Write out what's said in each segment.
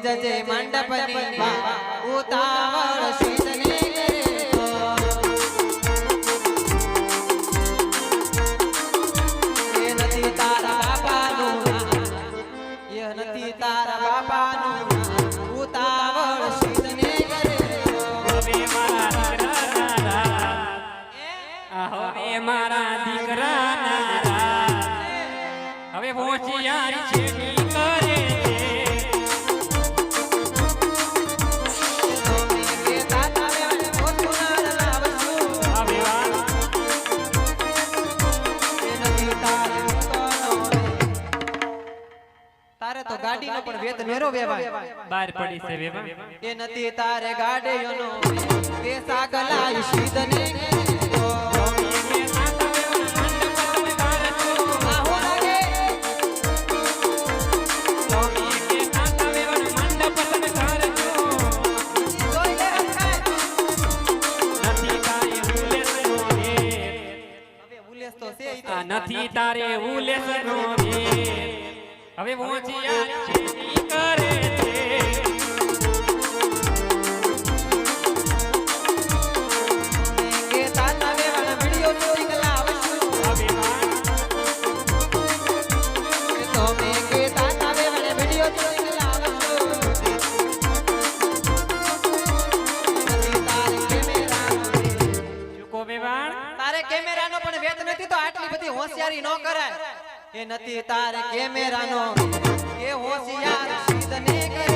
જજે મંડપની ઉતાવળ શીતને કરે તો. એ નથી તારા બાપાનું. ઉતાવળ શીતને કરે હવે મારા દીકરા હવે. હોશિયારી છેડી તારે તો ગાડીનો પણ વેત નેરો વેવાય. બહાર પડી છે વેવા. એ નથી તારે ગાડીઓનો કે સાગલાઈ શીદને નથી તારે ઉલેસ નો હરખાય. હવે હવે કરે છે. તારે કેમેરાનો પણ વેત નથી તો આટલી બધી હોશિયારી ન કરાય. એ નથી તારે કેમેરાનો. એ હોશિયાર સીધને કરે.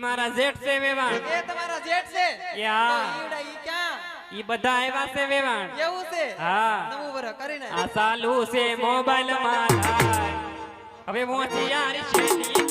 મારા જેઠ છે વેવાણ એ તમારા જેઠ છે? યા. ઈ બધા આવ્યા છે વેવાણ. એવું છે? હા. નવું વર કરીને. આ ચાલુ છે મોબાઈલમાં હવે છેડી કરે છે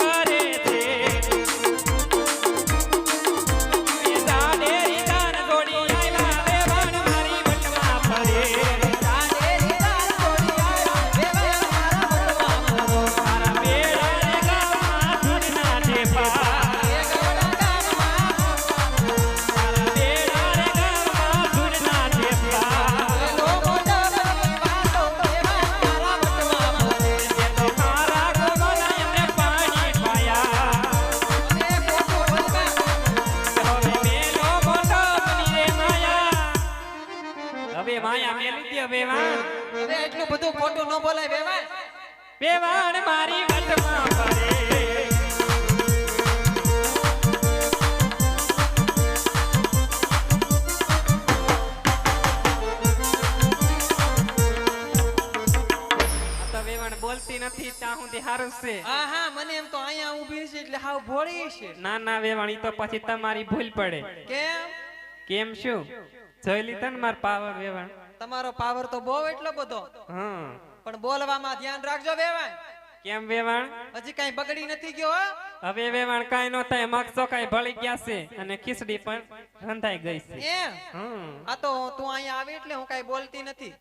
હવે માયા મેલી દે હવે અરે એટલું બધું ખોટું ન બોલાય વેવાય વેવાણ મારી વટમાં પડે તો વેવાણ બોલતી નથી ત્યાં સુધી હારું છે હા હા મને એમ તો અહીંયા ઊભી છે એટલે હાવ ભોળી છે. ના ના વેવાણી તો પછી તમારી ભૂલ પડે. કેમ? કેમ શું? જોઈ લીધા ને માર પાવર વેવાણ. તમારો પાવર તો બહુ એટલો બધો. હા પણ બોલવામાં ધ્યાન રાખજો વેવાણ. કેમ વેવાણ? હજી કઈ બગડી નથી ગયો હવે વેવાણ કઈ નો થાય મગસો કઈ ભળી ગયા છે અને ખીચડી પણ રંધાઈ ગઈ છે. આ તો તું અહીંયા આવી એટલે હું કઈ બોલતી નથી.